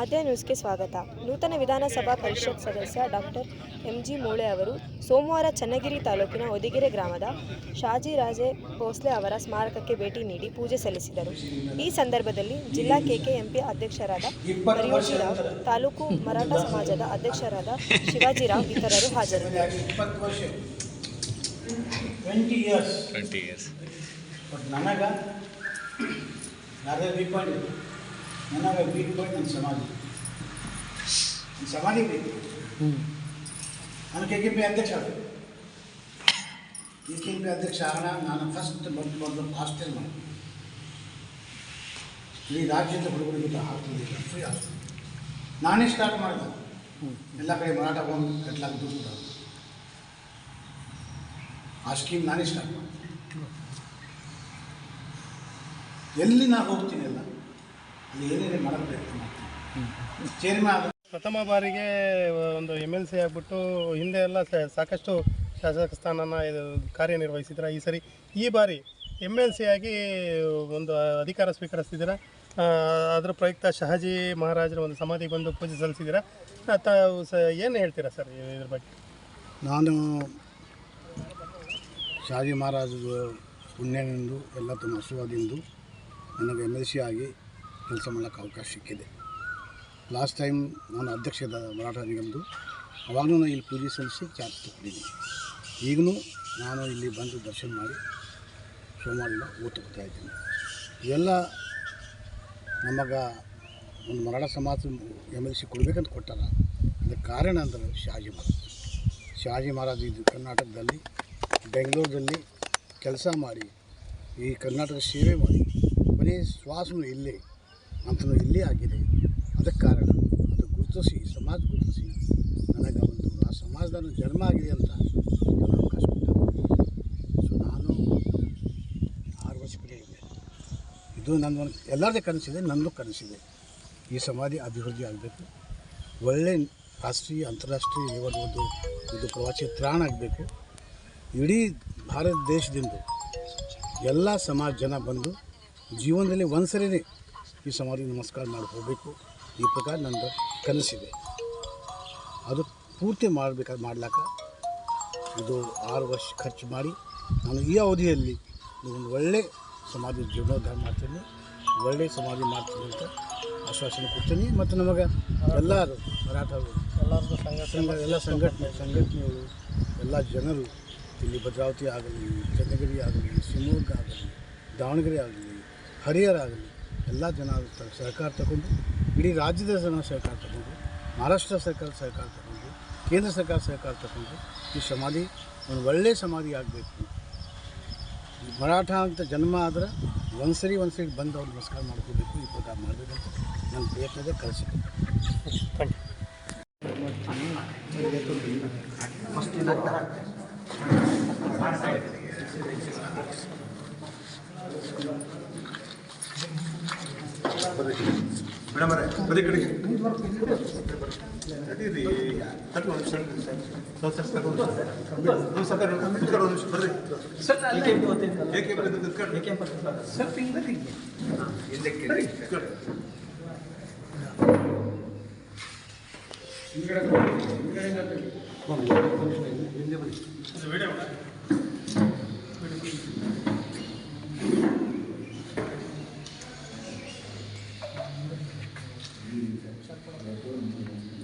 ಆದ್ಯ ನ್ಯೂಸ್ಗೆ ಸ್ವಾಗತ. ನೂತನ ವಿಧಾನಸಭಾ ಪರಿಷತ್ ಸದಸ್ಯ ಡಾಕ್ಟರ್ ಎಂ ಜಿ ಮೂಳೆ ಅವರು ಸೋಮವಾರ ಚನ್ನಗಿರಿ ತಾಲೂಕಿನ ಹೊದಿಗೆರೆ ಗ್ರಾಮದ ಶಾಜಿ ರಾಜೆ ಭೋಸ್ಲೆ ಅವರ ಸ್ಮಾರಕಕ್ಕೆ ಭೇಟಿ ನೀಡಿ ಪೂಜೆ ಸಲ್ಲಿಸಿದರು. ಈ ಸಂದರ್ಭದಲ್ಲಿ ಜಿಲ್ಲಾ ಕೆಕೆಎಂಪಿ ಅಧ್ಯಕ್ಷರಾದ ಹರಿಯೋಜಿರಾವ್ ತಾಲೂಕು ಮರಾಠ ಸಮಾಜದ ಅಧ್ಯಕ್ಷರಾದ ಶಿವಾಜಿರಾವ್ ಇತರರು ಹಾಜರಿದ್ದರು. ಇಪ್ಪತ್ತು ಬೀಟ್ ಪಾಯಿಂಟ್ ನನ್ನ ಸಮಾಧಿ. ನನ್ನ ಸಮಾಧಿ ಬೇಕು. ನಾನು ಕೆ ಕೆ ಪಿ ಅಧ್ಯಕ್ಷ ಆದ ಕೆ ಕೆ ಪಿ ಅಧ್ಯಕ್ಷ ಆಗೋಣ ನಾನು ಫಸ್ಟ್ ಬಂದು ಬಂದು ಹಾಸ್ಟೆಲ್ ಮಾಡಿ. ಇಡೀ ರಾಜ್ಯದ ಹುಡುಗರಿಗೆ ಇಲ್ಲ ಫ್ರೀ ಹಾಸ್ಟೆಲ್ ನಾನೇ ಸ್ಟಾರ್ಟ್ ಮಾಡಿದೆ ಎಲ್ಲ ಕಡೆ ಮಾರಾಟ ಬಂದು ಕಟ್ಲಾಕ್ ದುಡ್ಡು ಕೊಡೋದು. ಆ ಸ್ಕೀಮ್ ನಾನೇ ಸ್ಟಾರ್ಟ್ ಮಾಡಿದೆ ಎಲ್ಲಿ ನಾನು ಹೋಗ್ತೀನಿ ಏನೇನೇ ಪ್ರಯತ್ನ ಪ್ರಥಮ ಬಾರಿಗೆ ಒಂದು ಎಂ ಎಲ್ ಸಿ ಆಗಿಬಿಟ್ಟು ಹಿಂದೆ ಎಲ್ಲ ಸಾಕಷ್ಟು ಶಾಸಕ ಸ್ಥಾನನ ಇದು ಕಾರ್ಯನಿರ್ವಹಿಸಿದ್ರ. ಈ ಸರಿ ಈ ಬಾರಿ ಎಂ ಎಲ್ ಸಿ ಆಗಿ ಒಂದು ಅಧಿಕಾರ ಸ್ವೀಕರಿಸ್ತಿದ್ದೀರಾ? ಅದ್ರ ಪ್ರಯುಕ್ತ ಶಹಾಜಿ ಮಹಾರಾಜರ ಒಂದು ಸಮಾಧಿ ಬಂದು ಪೂಜೆ ಸಲ್ಲಿಸಿದ್ದೀರಾ? ಆ, ತಾವು ಸ ಏನು ಹೇಳ್ತೀರಾ ಸರ್ ಇದ್ರ ಬಗ್ಗೆ? ನಾನು ಶಹಾಜಿ ಮಹಾರಾಜ ಪುಣ್ಯನೆಂದು ಎಲ್ಲ ತುಂಬ ಆಶೀರ್ವಾದದಿಂದ ನನಗೆ ಎಂ ಎಲ್ ಸಿ ಆಗಿ ಕೆಲಸ ಮಾಡೋಕ್ಕೆ ಅವಕಾಶ ಸಿಕ್ಕಿದೆ. ಲಾಸ್ಟ್ ಟೈಮ್ ನಾನು ಅಧ್ಯಕ್ಷದ ಮರಾಠ ನಿಗಮದು, ಅವಾಗಲೂ ನಾನು ಇಲ್ಲಿ ಪೂಜೆ ಸಲ್ಲಿಸಿ ಚಾರ್ಜ್ ತಗೊಂಡಿದ್ದೀನಿ. ಈಗಲೂ ನಾನು ಇಲ್ಲಿ ಬಂದು ದರ್ಶನ ಮಾಡಿ ಸೋಮವಾರ ಓದ್ತಾ ಇದ್ದೀನಿ. ಇವೆಲ್ಲ ನಮಗೆ ಒಂದು ಮರಾಠ ಸಮಾಜ ಎಂ ಎಲ್ ಸಿ ಕೊಡಬೇಕಂತ ಕೊಟ್ಟಾರ ಅದಕ್ಕೆ ಕಾರಣ ಅಂದರೆ ಶಾಜಿ ಮಹಾರಾಜ್. ಶಹಾಜಿ ಮಹಾರಾಜ್ ಇದು ಕರ್ನಾಟಕದಲ್ಲಿ ಬೆಂಗಳೂರಲ್ಲಿ ಕೆಲಸ ಮಾಡಿ, ಈ ಕರ್ನಾಟಕ ಸೇವೆ ಮಾಡಿ, ಬರೀ ಶ್ವಾಸನೂ ಇಲ್ಲೇ ಅಂತನೂ ಇಲ್ಲೇ ಆಗಿದೆ. ಅದಕ್ಕೆ ಕಾರಣ, ಅದು ಗುರುತಿಸಿ, ಸಮಾಜ ಗುರುತಿಸಿ, ನನಗೆ ಒಂದು ಆ ಸಮಾಜದ ಜನ್ಮ ಆಗಿದೆ ಅಂತ ಅವಕಾಶ ಸೊ ನಾನು ಆರು ವರ್ಷ ಇದೆ ಇದು ನನ್ನ ಒಂದು ಎಲ್ಲರದೇ ಕನಸಿದೆ, ನನ್ನದು ಕನಸಿದೆ. ಈ ಸಮಾಧಿ ಅಭಿವೃದ್ಧಿ ಆಗಬೇಕು. ಒಳ್ಳೆ ರಾಷ್ಟ್ರೀಯ, ಅಂತಾರಾಷ್ಟ್ರೀಯ ಒಂದು ಇದು ಪ್ರವಾಸಿ ತ್ರಾಣ ಆಗಬೇಕು. ಇಡೀ ಭಾರತ ದೇಶದಿಂದ ಎಲ್ಲ ಸಮಾಜ ಜನ ಬಂದು ಜೀವನದಲ್ಲಿ ಒಂದು ಸರಿನೇ ಈ ಸಮಾಧಿ ನಮಸ್ಕಾರ ಮಾಡಿ ಹೋಗಬೇಕು ಈ ಪ್ರಕಾರ ನನ್ನದು ಕನಸಿದೆ. ಅದು ಪೂರ್ತಿ ಮಾಡಬೇಕಾದ್ರೆ ಮಾಡ್ಲಾಕ ಇದು ಆರು ವರ್ಷ ಖರ್ಚು ಮಾಡಿ ನಾನು ಈ ಅವಧಿಯಲ್ಲಿ ಒಂದು ಒಳ್ಳೆ ಸಮಾಧಿ ಜೀರ್ಣೋದ್ಧಾರ ಮಾಡ್ತೀನಿ. ಒಳ್ಳೆ ಸಮಾಧಿ ಮಾಡ್ತೀನಿ ಅಂತ ಆಶ್ವಾಸನೆ ಕೊಡ್ತೀನಿ. ಮತ್ತು ನಮಗೆ ಎಲ್ಲರೂ ಮರಾಠರು ಎಲ್ಲರದ್ದು ಸಂಘ ಸಂಘ ಎಲ್ಲ ಸಂಘಟನೆ ಸಂಘಟನೆಗಳು ಎಲ್ಲ ಜನರು ಇಲ್ಲಿ ಭದ್ರಾವತಿ ಆಗಲಿ ಚನ್ನಗಿರಿ ಆಗಲಿ ಶಿವಮೊಗ್ಗ ಆಗಲಿ ದಾವಣಗೆರೆ ಆಗಲಿ ಹರಿಹರ ಆಗಲಿ ಎಲ್ಲ ಜನ ಸಹಕಾರ ತಗೊಂಡು, ಇಡೀ ರಾಜ್ಯದ ಜನ ಸಹಕಾರ ತಗೊಂಡು, ಮಹಾರಾಷ್ಟ್ರ ಸರ್ಕಾರ ಸಹಕಾರ ತಗೊಂಡು, ಕೇಂದ್ರ ಸರ್ಕಾರ ಸಹಕಾರ ತಗೊಂಡು ಈ ಸಮಾಧಿ ಒಂದು ಒಳ್ಳೆಯ ಸಮಾಧಿ ಆಗಬೇಕು. ಮರಾಠ ಅಂತ ಜನ್ಮ ಆದರೆ ಒಂದ್ಸರಿ ಒಂದ್ಸರಿ ಒಂದು ಸರಿ ಬಂದು ಅವ್ರು ನಮಸ್ಕಾರ ಮಾಡ್ಕೋಬೇಕು. ಈ ಪ್ರಕಾರ ಮಾಡಬೇಕಂತ ನನ್ನ ಪ್ರಯತ್ನದ ಥ್ಯಾಂಕ್ ಯು ಮೇಡಮ್ ಬರೀ ಕಡೆಗೆ ನಡೀರಿ ತಗೊಂಡು ಸರ್ ಸರ್ ತಗೊಂಡು ನೀವು ಸರ್ ಬರ್ರಿ ಏಕೆ ಬರೀ ನಿಂತ್ಕೊಂಡು ಏಕೆ ಸರ್ ತಿಂಗ್ಳಿ ಹಿಂದಕ್ಕೆ ಹಿಂದ್ಗಡೆ ಹಿಂದ್ಗಡೆ ಹಿಂದೆ ಬನ್ನಿ ವಿಡಿಯೋ Gracias.